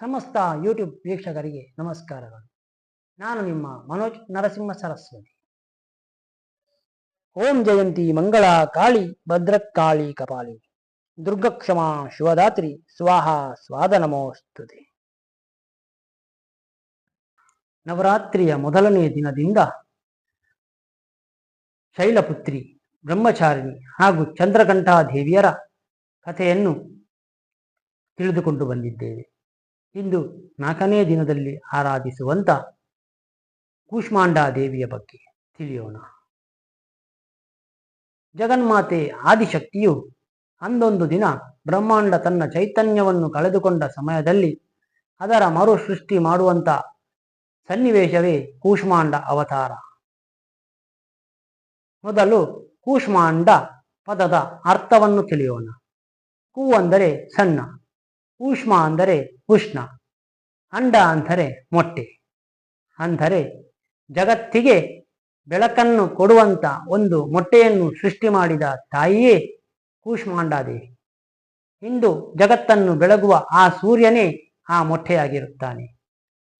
ಸಮಸ್ತ ಯೂಟ್ಯೂಬ್ ವೀಕ್ಷಕರಿಗೆ ನಮಸ್ಕಾರಗಳು. ನಾನು ನಿಮ್ಮ ಮನೋಜ್ ನರಸಿಂಹ ಸರಸ್ವತಿ. ಓಂ ಜಯಂತಿ ಮಂಗಳ ಕಾಳಿ ಭದ್ರಕಾಳಿ ಕಪಾಲಿ ದುರ್ಗಕ್ಷಮಾ ಶಿವದಾತ್ರಿ ಸ್ವಾಹ ಸ್ವಾದ ನಮೋಸ್ತುತಿ. ನವರಾತ್ರಿಯ ಮೊದಲನೆಯ ದಿನದಿಂದ ಶೈಲಪುತ್ರಿ, ಬ್ರಹ್ಮಚಾರಿಣಿ ಹಾಗೂ ಚಂದ್ರಕಂಠಾದೇವಿಯರ ಕಥೆಯನ್ನು ತಿಳಿದುಕೊಂಡು ಬಂದಿದ್ದೇವೆ. ಇಂದು ನಾಲ್ಕನೇ ದಿನದಲ್ಲಿ ಆರಾಧಿಸುವಂತ ಕೂಷ್ಮಾಂಡ ದೇವಿಯ ಬಗ್ಗೆ ತಿಳಿಯೋಣ. ಜಗನ್ಮಾತೆ ಆದಿಶಕ್ತಿಯು ಅಂದೊಂದು ದಿನ ಬ್ರಹ್ಮಾಂಡ ತನ್ನ ಚೈತನ್ಯವನ್ನು ಕಳೆದುಕೊಂಡ ಸಮಯದಲ್ಲಿ ಅದರ ಮರು ಸೃಷ್ಟಿ ಮಾಡುವಂತ ಸನ್ನಿವೇಶವೇ ಕೂಷ್ಮಾಂಡ ಅವತಾರ. ಮೊದಲು ಕೂಷ್ಮಾಂಡ ಪದದ ಅರ್ಥವನ್ನು ತಿಳಿಯೋಣ. ಕೂ ಅಂದರೆ ಸಣ್ಣ. ಊಷ್ಮ ಅಂದರೆ ಉಷ್ಣ, ಅಂಡ ಅಂದರೆ ಮೊಟ್ಟೆ. ಅಂದರೆ ಜಗತ್ತಿಗೆ ಬೆಳಕನ್ನು ಕೊಡುವಂತ ಒಂದು ಮೊಟ್ಟೆಯನ್ನು ಸೃಷ್ಟಿ ಮಾಡಿದ ತಾಯಿಯೇ ಕೂಷ್ಮಾಂಡಾದೇವಿ ಇಂದು ಜಗತ್ತನ್ನು ಬೆಳಗುವ ಆ ಸೂರ್ಯನೇ ಆ ಮೊಟ್ಟೆಯಾಗಿರುತ್ತಾನೆ.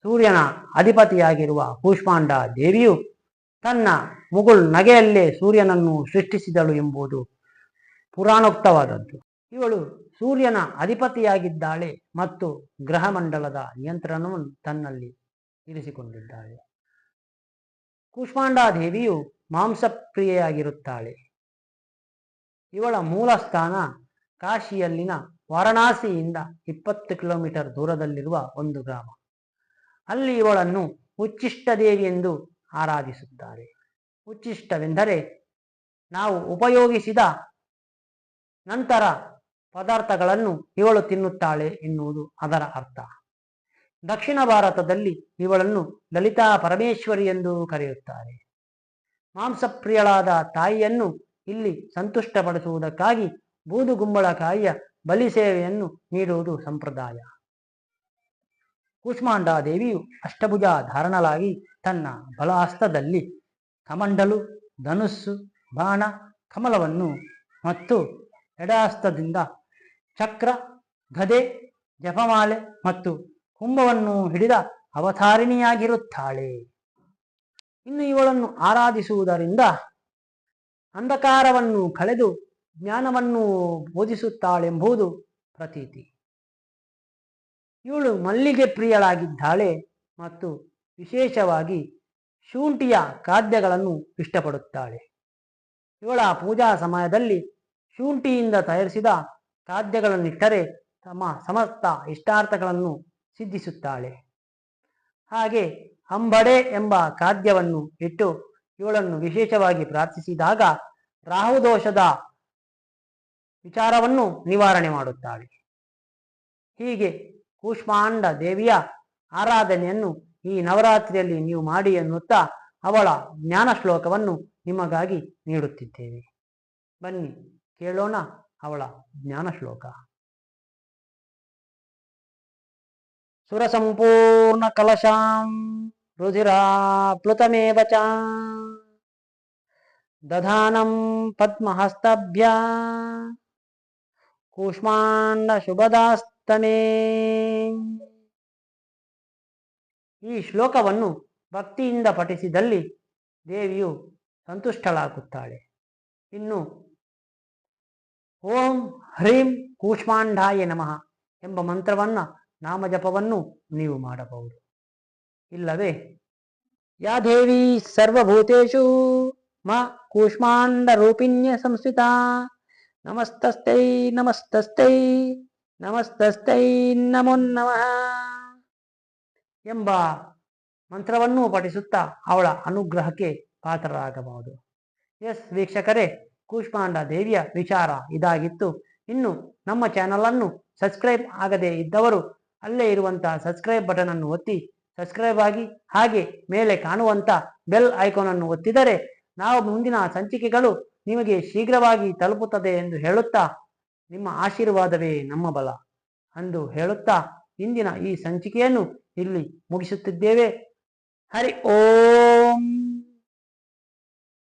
ಸೂರ್ಯನ ಅಧಿಪತಿಯಾಗಿರುವ ಕೂಷ್ಮಾಂಡ ದೇವಿಯು ತನ್ನ ಮುಗುಳ್ ನಗೆಯಲ್ಲೇ ಸೂರ್ಯನನ್ನು ಸೃಷ್ಟಿಸಿದಳು ಎಂಬುದು ಪುರಾಣೋಕ್ತವಾದದ್ದು. ಇವಳು ಸೂರ್ಯನ ಅಧಿಪತಿಯಾಗಿದ್ದಾಳೆ ಮತ್ತು ಗ್ರಹಮಂಡಲದ ನಿಯಂತ್ರಣವನ್ನು ತನ್ನಲ್ಲಿ ಇರಿಸಿಕೊಂಡಿದ್ದಾಳೆ. ಕೂಷ್ಮಾಂಡಾದೇವಿಯು ಮಾಂಸಪ್ರಿಯೆಯಾಗಿರುತ್ತಾಳೆ. ಇವಳ ಮೂಲ ಸ್ಥಾನ ಕಾಶಿಯಲ್ಲಿನ ವಾರಣಾಸಿಯಿಂದ ಇಪ್ಪತ್ತು ಕಿಲೋಮೀಟರ್ ದೂರದಲ್ಲಿರುವ ಒಂದು ಗ್ರಾಮ. ಅಲ್ಲಿ ಇವಳನ್ನು ಉಚ್ಚಿಷ್ಟ ದೇವಿ ಎಂದು ಆರಾಧಿಸುತ್ತಾರೆ. ಉಚ್ಚಿಷ್ಟವೆಂದರೆ ನಾವು ಉಪಯೋಗಿಸಿದ ನಂತರ ಪದಾರ್ಥಗಳನ್ನು ಇವಳು ತಿನ್ನುತ್ತಾಳೆ ಎನ್ನುವುದು ಅದರ ಅರ್ಥ. ದಕ್ಷಿಣ ಭಾರತದಲ್ಲಿ ಇವಳನ್ನು ಲಲಿತಾ ಪರಮೇಶ್ವರಿ ಎಂದು ಕರೆಯುತ್ತಾರೆ. ಮಾಂಸಪ್ರಿಯಳಾದ ತಾಯಿಯನ್ನು ಇಲ್ಲಿ ಸಂತುಷ್ಟಪಡಿಸುವುದಕ್ಕಾಗಿ ಬೂದುಗುಂಬಳಕಾಯಿಯ ಬಲಿ ಸೇವೆಯನ್ನು ನೀಡುವುದು ಸಂಪ್ರದಾಯ. ಕೂಷ್ಮಾಂಡ ದೇವಿಯು ಅಷ್ಟಭುಜ ಧಾರಣಲಾಗಿ ತನ್ನ ಬಲಹಸ್ತದಲ್ಲಿ ಕಮಂಡಲು ಧನುಸ್ಸು, ಬಾಣ, ಕಮಲವನ್ನು ಮತ್ತು ಎಡಹಸ್ತದಿಂದ ಚಕ್ರ, ಗದೆ, ಜಪಮಾಲೆ ಮತ್ತು ಕುಂಭವನ್ನು ಹಿಡಿದ ಅವತಾರಿಣಿಯಾಗಿರುತ್ತಾಳೆ. ಇನ್ನು ಇವಳನ್ನು ಆರಾಧಿಸುವುದರಿಂದ ಅಂಧಕಾರವನ್ನು ಕಳೆದು ಜ್ಞಾನವನ್ನು ಬೋಧಿಸುತ್ತಾಳೆಂಬುದು ಪ್ರತೀತಿ. ಇವಳು ಮಲ್ಲಿಗೆ ಪ್ರಿಯಳಾಗಿದ್ದಾಳೆ ಮತ್ತು ವಿಶೇಷವಾಗಿ ಶುಂಠಿಯ ಖಾದ್ಯಗಳನ್ನು ಇಷ್ಟಪಡುತ್ತಾಳೆ. ಇವಳ ಪೂಜಾ ಸಮಯದಲ್ಲಿ ಶುಂಠಿಯಿಂದ ತಯಾರಿಸಿದ ಖಾದ್ಯಗಳನ್ನಿಟ್ಟರೆ ತಮ್ಮ ಸಮಸ್ತ ಇಷ್ಟಾರ್ಥಗಳನ್ನು ಸಿದ್ಧಿಸುತ್ತಾಳೆ. ಹಾಗೆ ಅಂಬಡೆ ಎಂಬ ಖಾದ್ಯವನ್ನು ಇಟ್ಟು ಇವಳನ್ನು ವಿಶೇಷವಾಗಿ ಪ್ರಾರ್ಥಿಸಿದಾಗ ರಾಹುದೋಷದ ವಿಚಾರವನ್ನು ನಿವಾರಣೆ ಮಾಡುತ್ತಾಳೆ. ಹೀಗೆ ಕೂಷ್ಮಾಂಡ ದೇವಿಯ ಆರಾಧನೆಯನ್ನು ಈ ನವರಾತ್ರಿಯಲ್ಲಿ ನೀವು ಮಾಡಿ ಎನ್ನುತ್ತಾ ಅವಳ ಜ್ಞಾನ ಶ್ಲೋಕವನ್ನು ನಿಮಗಾಗಿ ನೀಡುತ್ತಿದ್ದೇವೆ. ಬನ್ನಿ ಕೇಳೋಣ ಅವಳ ಜ್ಞಾನ ಶ್ಲೋಕ ಸುರಸಂಪೂರ್ಣ ಕಲಶಾಂ ರುಧಿರಾಪ್ಲುತಮೇವ ಚ. ದಧಾನಂ ಪದ್ಮಹಸ್ತಭ್ಯ. ಕೂಷ್ಮಾಂಡ ಶುಭದಾಸ್ತನೇ ಈ ಶ್ಲೋಕವನ್ನು ಭಕ್ತಿಯಿಂದ ಪಠಿಸಿದಲ್ಲಿ ದೇವಿಯು ಸಂತುಷ್ಟಳಾಗುತ್ತಾಳೆ. ಇನ್ನು ಓಂ ಹ್ರೀಂ ಕೂಷ್ಮಾಂಡಾಯ ನಮಃ ಎಂಬ ಮಂತ್ರವನ್ನ ನಾಮಜಪವನ್ನು ನೀವು ಮಾಡಬಹುದು. ಇಲ್ಲವೇ? ಯಾ ದೇವಿ ಸರ್ವಭೂತೇಶು ಮ ಕೂಷ್ಮಾಂಡ ರೂಪಿಣ್ಯ ಸಂಸ್ಥಿತ ನಮಸ್ತಸ್ತೈ ನಮಸ್ತಸ್ತೈ ನಮಸ್ತಸ್ತೈ ನಮೋ ನಮಃ ಎಂಬ ಮಂತ್ರವನ್ನು ಪಠಿಸುತ್ತಾ ಅವಳ ಅನುಗ್ರಹಕ್ಕೆ ಪಾತ್ರರಾಗಬಹುದು. ಎಸ್ ವೀಕ್ಷಕರೇ ಕೂಷ್ಮಾಂಡ ದೇವಿಯ ವಿಚಾರ ಇದಾಗಿತ್ತು. ಇನ್ನು ನಮ್ಮ ಚಾನೆಲ್ ಅನ್ನು ಸಬ್ಸ್ಕ್ರೈಬ್ ಆಗದೇ ಇದ್ದವರು ಅಲ್ಲೇ ಇರುವಂತಹ ಸಬ್ಸ್ಕ್ರೈಬ್ ಬಟನ್ ಅನ್ನು ಒತ್ತಿ ಸಬ್ಸ್ಕ್ರೈಬ್ ಆಗಿ ಹಾಗೆ ಮೇಲೆ ಕಾಣುವಂತ ಬೆಲ್ ಐಕಾನ್ ಅನ್ನು ಒತ್ತಿದರೆ ನಾವು ಮುಂದಿನ ಸಂಚಿಕೆಗಳು ನಿಮಗೆ ಶೀಘ್ರವಾಗಿ ತಲುಪುತ್ತದೆ ಎಂದು ಹೇಳುತ್ತಾ ನಿಮ್ಮ ಆಶೀರ್ವಾದವೇ ನಮ್ಮ ಬಲ ಅಂದು ಹೇಳುತ್ತಾ ಇಂದಿನ ಈ ಸಂಚಿಕೆಯನ್ನು ಇಲ್ಲಿ ಮುಗಿಸುತ್ತಿದ್ದೇವೆ. ಹರಿ ಓಂ.